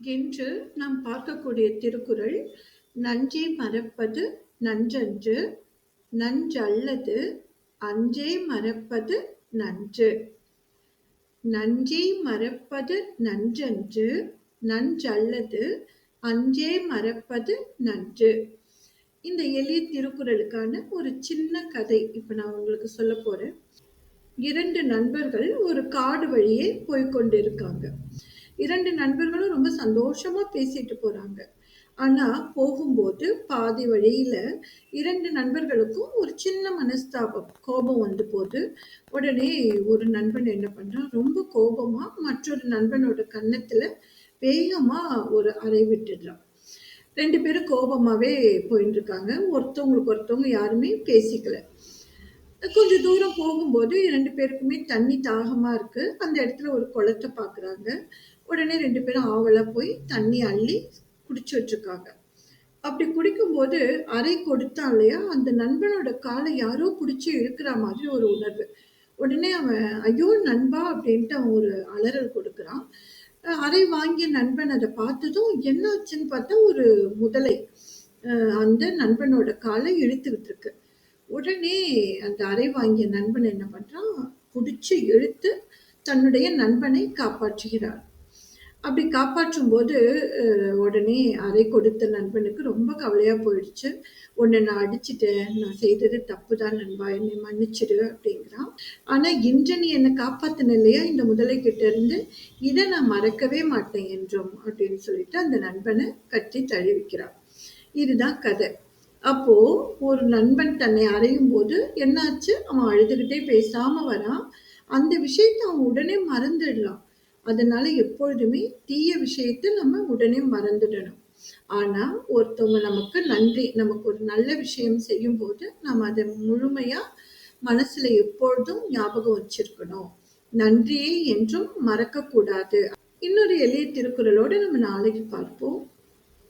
இன்று நாம் பார்க்கக்கூடிய திருக்குறள் நஞ்சை மறப்பது நன்றன்று நஞ்சல்லது அஞ்சே மறப்பது நன்று. நஞ்சை மறப்பது நன்றன்று நஞ்சல்லது அஞ்சே மறப்பது நன்று. இந்த எளிய திருக்குறளுக்கான ஒரு சின்ன கதை இப்போ நான் உங்களுக்கு சொல்ல போறேன். இரண்டு நண்பர்கள் ஒரு காடு வழியே போய்கொண்டிருக்காங்க இரண்டு நண்பர்களும் ரொம்ப சந்தோஷமா பேசிட்டு போறாங்க. ஆனா போகும்போது பாதி வழியில இரண்டு நண்பர்களுக்கும் ஒரு சின்ன மனஸ்தாபம் கோபம் வந்து போது. உடனே ஒரு நண்பன் என்ன பண்றான்? ரொம்ப கோபமா மற்றொரு நண்பனோட கன்னத்துல வேகமா ஒரு அறை விட்டுடுறான். ரெண்டு பேரும் கோபமாவே போயிட்டு இருக்காங்க. ஒருத்தவங்களுக்கு ஒருத்தவங்க யாருமே பேசிக்கல. கொஞ்சம் தூரம் போகும்போது ரெண்டு பேருக்குமே தண்ணி தாகமா இருக்கு. அந்த இடத்துல ஒரு குளத்தை பாக்குறாங்க. உடனே ரெண்டு பேரும் ஆவலாக போய் தண்ணி அள்ளி குடிச்சுட்டு வச்சிருக்காங்க. அப்படி குடிக்கும்போது அறை கொடுத்தான் இல்லையா? அந்த நண்பனோட காலை யாரோ பிடிச்சி இழுக்கிற மாதிரி ஒரு உணர்வு. உடனே அவன் ஐயோ நண்பா அப்படின்ட்டு அவன் ஒரு அலறல் கொடுக்குறான். அறை வாங்கிய நண்பன் அதை பார்த்ததும் என்னாச்சுன்னு பார்த்தா ஒரு முதலை அந்த நண்பனோட காலை இழுத்துக்கிட்டு இருக்கு. உடனே அந்த அறை வாங்கிய நண்பன் என்ன பண்றான்? பிடிச்சி இழுத்து தன்னுடைய நண்பனை காப்பாற்றுகிறார். அப்படி காப்பாற்றும் போது உடனே அறை கொடுத்த நண்பனுக்கு ரொம்ப கவலையாக போயிடுச்சு. உன்னை நான் அடிச்சிட்டேன். நான் செய்தது தப்பு தான் நண்பா. என்னை மன்னிச்சிடு அப்படிங்கிறான். ஆனால் இன்று நீ என்னை காப்பாத்தின இல்லையா? இந்த முதலை கிட்ட இருந்து இதை நான் மறக்கவே மாட்டேன் என்றும் அப்படின்னு சொல்லிட்டு அந்த நண்பனை கட்டி தழுவிக்கிறான். இதுதான் கதை. அப்போ ஒரு நண்பன் தன்னை அறையும் போது என்னாச்சு? அவன் அழுதுகிட்டே பேசாம வரான். அந்த விஷயத்தை அவன் உடனே மறந்துடலாம். அதனால எப்பொழுதுமே தீய விஷயத்தை நம்ம உடனே மறந்துடணும். ஆனா ஒருத்தவங்க நமக்கு நன்றி நமக்கு ஒரு நல்ல விஷயம் செய்யும் போது நம்ம அதை முழுமையா மனசுல எப்பொழுதும் ஞாபகம் வச்சிருக்கணும். நன்றியை என்றும் மறக்க கூடாது இன்னொரு எளிய திருக்குறளோடு நம்ம நாளைக்கு பார்ப்போம்.